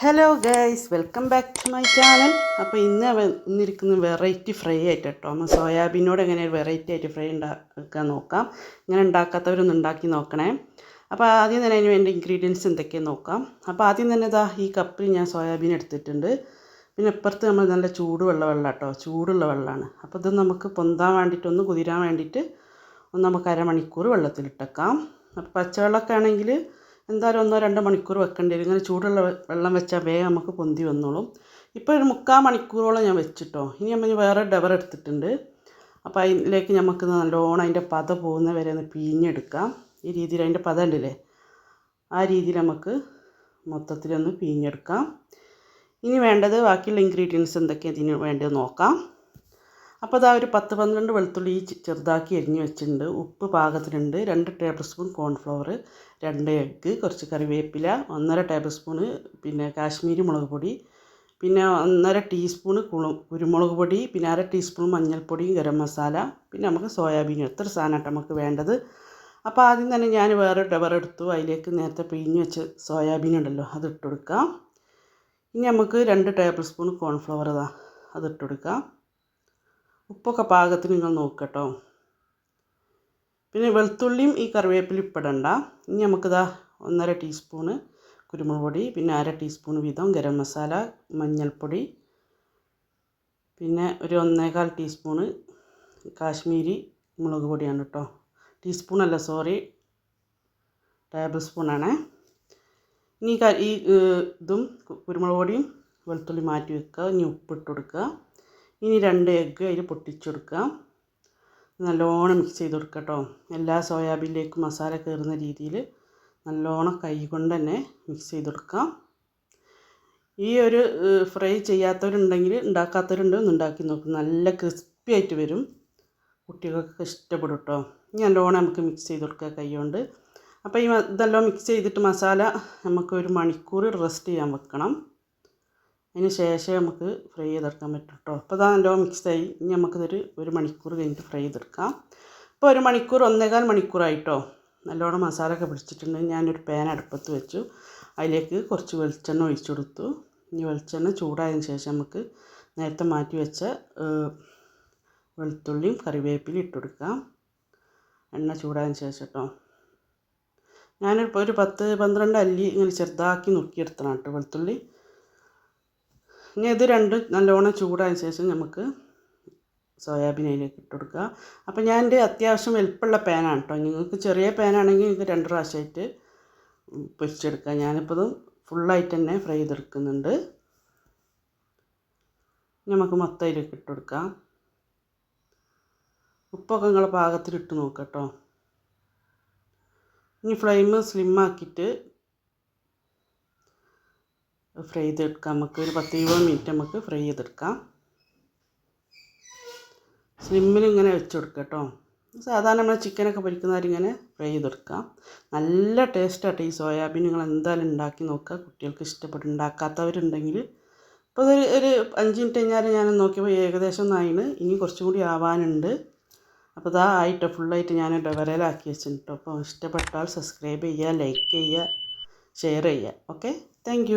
Hello guys welcome back to my channel അപ്പോൾ ഇന്ന് വന്നിരിക്കുന്ന വെറൈറ്റി ഫ്രൈ ആയിട്ട് കേട്ടോ. നമ്മൾ സോയാബീനോട് എങ്ങനെ വെറൈറ്റി ആയിട്ട് ഫ്രൈ ഉണ്ടാക്കാൻ നോക്കാം. ഇങ്ങനെ ഉണ്ടാക്കാത്തവരൊന്ന് ഉണ്ടാക്കി നോക്കണേ. അപ്പോൾ ആദ്യം തന്നെ അതിന് വേണ്ട ഇൻഗ്രീഡിയൻസ് എന്തൊക്കെയാണ് നോക്കാം. അപ്പോൾ ആദ്യം തന്നെ ഇതാ ഈ കപ്പിൽ ഞാൻ സോയാബീൻ എടുത്തിട്ടുണ്ട്. പിന്നെ ഇപ്പുറത്ത് നമ്മൾ നല്ല ചൂടുവെള്ള വെള്ളം കേട്ടോ. ചൂടുള്ള വെള്ളമാണ് അപ്പോൾ ഇത് നമുക്ക് പൊന്താൻ വേണ്ടിയിട്ട് ഒന്ന് കുതിരാൻ വേണ്ടിയിട്ട് ഒന്ന് നമുക്ക് അരമണിക്കൂർ വെള്ളത്തിലിട്ടേക്കാം. അപ്പോൾ പച്ചവെള്ളമൊക്കെ ആണെങ്കിൽ എന്തായാലും ഒന്നോ രണ്ടോ മണിക്കൂർ വെക്കേണ്ടി വരും. ഇങ്ങനെ ചൂടുള്ള വെള്ളം വെച്ചാൽ വേഗം നമുക്ക് പൊന്തി വന്നോളും. ഇപ്പോൾ ഒരു മുക്കാൽ മണിക്കൂറോളം ഞാൻ വെച്ചിട്ടോ. ഇനി നമ്മൾ വേറെ ഡവർ എടുത്തിട്ടുണ്ട്. അപ്പോൾ അതിലേക്ക് നമുക്ക് നല്ലോണം അതിന്റെ പത പോകുന്ന വരെ ഒന്ന് പിഴിഞ്ഞെടുക്കാം ഈ രീതിയിൽ അതിന്റെ പത ഉണ്ടല്ലേ ആ രീതിയിൽ നമുക്ക് മൊത്തത്തിലൊന്ന് പിഴിഞ്ഞെടുക്കാം ഇനി വേണ്ടത് ബാക്കിയുള്ള ഇൻഗ്രീഡിയൻസ് എന്തൊക്കെയാണ് ഇതിന് വേണ്ടത് നോക്കാം. അപ്പോൾ അതാ ഒരു പത്ത് പന്ത്രണ്ട് വെളുത്തുള്ളി ചെറുതാക്കി അരിഞ്ഞ് വെച്ചിട്ടുണ്ട്. ഉപ്പ് പാകത്തിനുണ്ട്. രണ്ട് ടേബിൾ സ്പൂൺ കോൺഫ്ലവർ രണ്ട് എഗ്ഗ് കുറച്ച് കറിവേപ്പില ഒന്നര ടേബിൾ സ്പൂണ് പിന്നെ കാശ്മീരി മുളക് പൊടി പിന്നെ ഒന്നര ടീസ്പൂണ് കുളു കുരുമുളക് പൊടി പിന്നെ അര ടീസ്പൂൺ മഞ്ഞൾപ്പൊടിയും ഗരം മസാല പിന്നെ നമുക്ക് സോയാബീൻ എത്ര സാധനമായിട്ട് നമുക്ക് വേണ്ടത്. അപ്പോൾ ആദ്യം തന്നെ ഞാൻ വേറെ ഡബർ എടുത്തു. അതിലേക്ക് നേരത്തെ പിഴിഞ്ഞ് വെച്ച് സോയാബീൻ ഉണ്ടല്ലോ അത് ഇട്ട് കൊടുക്കാം. ഇനി നമുക്ക് രണ്ട് ടേബിൾ സ്പൂൺ കോൺഫ്ലവർ ഇതാ അത് ഇട്ട് കൊടുക്കാം. ഉപ്പൊക്കെ പാകത്തിന് നിങ്ങൾ നോക്കട്ടോ. പിന്നെ വെളുത്തുള്ളിയും ഈ കറിവേപ്പിലും ഇപ്പിടണ്ട. ഇനി നമുക്കിതാ ഒന്നര ടീസ്പൂണ് കുരുമുളക് പൊടി പിന്നെ അര ടീസ്പൂൺ വീതം ഗരം മസാല മഞ്ഞൾപ്പൊടി പിന്നെ ഒരു ഒന്നേകാൽ ടീസ്പൂണ് കാശ്മീരി മുളക് പൊടിയാണ് കേട്ടോ. ടീസ്പൂണല്ല സോറി ടേബിൾ സ്പൂണാണേ ഇനി ഈ ഇതും കുരുമുളക് പൊടിയും വെളുത്തുള്ളി മാറ്റി വെക്കുക. ഇനി ഉപ്പിട്ട് കൊടുക്കുക. ഇനി രണ്ട് എഗ്ഗ് അതിൽ പൊട്ടിച്ചെടുക്കുക നല്ലോണം മിക്സ് ചെയ്ത് കൊടുക്കുക കേട്ടോ എല്ലാ സോയാബീനിലേക്കും മസാല കയറുന്ന രീതിയിൽ നല്ലോണം കൈ കൊണ്ട് തന്നെ മിക്സ് ചെയ്ത് കൊടുക്കാം. ഈ ഒരു ഫ്രൈ ചെയ്യാത്തവരുണ്ടെങ്കിൽ ഉണ്ടാക്കാത്തവരുണ്ട് ഒന്ന് ഉണ്ടാക്കി നോക്കും. നല്ല ക്രിസ്പി ആയിട്ട് വരും. കുട്ടികൾക്ക് ഇഷ്ടപ്പെടും കേട്ടോ നല്ലോണം നമുക്ക് മിക്സ് ചെയ്ത് കൊടുക്കുക കൈ കൊണ്ട്. അപ്പോൾ ഈ ഇതെല്ലാം മിക്സ് ചെയ്തിട്ട് മസാല നമുക്ക് ഒരു മണിക്കൂർ റെസ്റ്റ് ചെയ്യാൻ വെക്കണം. അതിന് ശേഷം നമുക്ക് ഫ്രൈ ചെയ്തെടുക്കാൻ പറ്റും കേട്ടോ. അപ്പോൾ ഇതാ നല്ലോണം മിക്സായി ഇനി നമുക്കിതൊരു ഒരു മണിക്കൂർ കഴിഞ്ഞിട്ട് ഫ്രൈ ചെയ്തെടുക്കാം. ഇപ്പോൾ ഒരു മണിക്കൂർ ഒന്നേകാൽ മണിക്കൂറായിട്ടോ നല്ലോണം മസാല ഒക്കെ പിടിച്ചിട്ടുണ്ട്. ഞാനൊരു പാൻ അടുപ്പത്ത് വെച്ചു. അതിലേക്ക് കുറച്ച് വെളിച്ചെണ്ണ ഒഴിച്ചു കൊടുത്തു. ഇനി വെളിച്ചെണ്ണ ചൂടായതിന് ശേഷം നമുക്ക് നേരത്തെ മാറ്റി വെച്ച വെളുത്തുള്ളിയും കറിവേപ്പിലും ഇട്ട് കൊടുക്കാം. എണ്ണ ചൂടായതിന് ശേഷം കേട്ടോ. ഞാനിപ്പോൾ ഒരു പത്ത് പന്ത്രണ്ട് അല്ലി ഇങ്ങനെ ചെറുതാക്കി നുറുക്കിയെടുത്തണം കേട്ടോ വെളുത്തുള്ളി. ഇനി ഇത് രണ്ടും നല്ലോണം ചൂടായ ശേഷം നമുക്ക് സോയാബീൻ അതിലേക്ക് ഇട്ട് കൊടുക്കുക. അപ്പോൾ ഞാൻ എന്റെ അത്യാവശ്യം എളുപ്പമുള്ള പാനാണ് കേട്ടോ. നിങ്ങൾക്ക് ചെറിയ പാനാണെങ്കിൽ ഇത് രണ്ട് പ്രാവശ്യമായിട്ട് പൊരിച്ചെടുക്കുക. ഞാനിപ്പോൾ ഇത് ഫുള്ളായിട്ട് തന്നെ ഫ്രൈ ചെയ്തെടുക്കുന്നുണ്ട്. നമുക്ക് മൊത്തം അതിലേക്ക് ഇട്ട് കൊടുക്കാം. ഉപ്പൊക്കെ നിങ്ങളെ പാകത്തിൽ ഇട്ട് നോക്കുക കേട്ടോ. ഇനി ഫ്ലെയിം സ്ലിം ആക്കിയിട്ട് ഫ്രൈ ചെയ്തെടുക്കാം. നമുക്ക് ഒരു പത്ത് ഇരുപത് മിനിറ്റ് നമുക്ക് ഫ്രൈ ചെയ്തെടുക്കാം. സ്ലിമ്മിൽ ഇങ്ങനെ വെച്ച് കേട്ടോ. സാധാരണ നമ്മൾ ചിക്കനൊക്കെ പൊരിക്കുന്നവരിങ്ങനെ ഫ്രൈ ചെയ്തെടുക്കാം. നല്ല ടേസ്റ്റാട്ടോ ഈ സോയാബീൻ നിങ്ങൾ എന്തായാലും ഉണ്ടാക്കി നോക്കുക. കുട്ടികൾക്ക് ഇഷ്ടപ്പെട്ട് ഉണ്ടാക്കാത്തവരുണ്ടെങ്കിൽ. ഇപ്പോൾ ഒരു ഒരു അഞ്ച് മിനിറ്റ് കഴിഞ്ഞാൽ ഞാൻ നോക്കിയപ്പോൾ ഏകദേശം നായിന് ഇനി കുറച്ചും കൂടി ആവാനുണ്ട്. അപ്പോൾ ഇതാ ആയിട്ടോ ഫുള്ളായിട്ട് ഞാൻ ഡബറയിലാക്കി വെച്ചിട്ടുണ്ട് അപ്പോൾ ഇഷ്ടപ്പെട്ടാൽ സബ്സ്ക്രൈബ് ചെയ്യുക ലൈക്ക് ചെയ്യുക ഷെയർ ചെയ്യുക. ഓക്കെ? താങ്ക്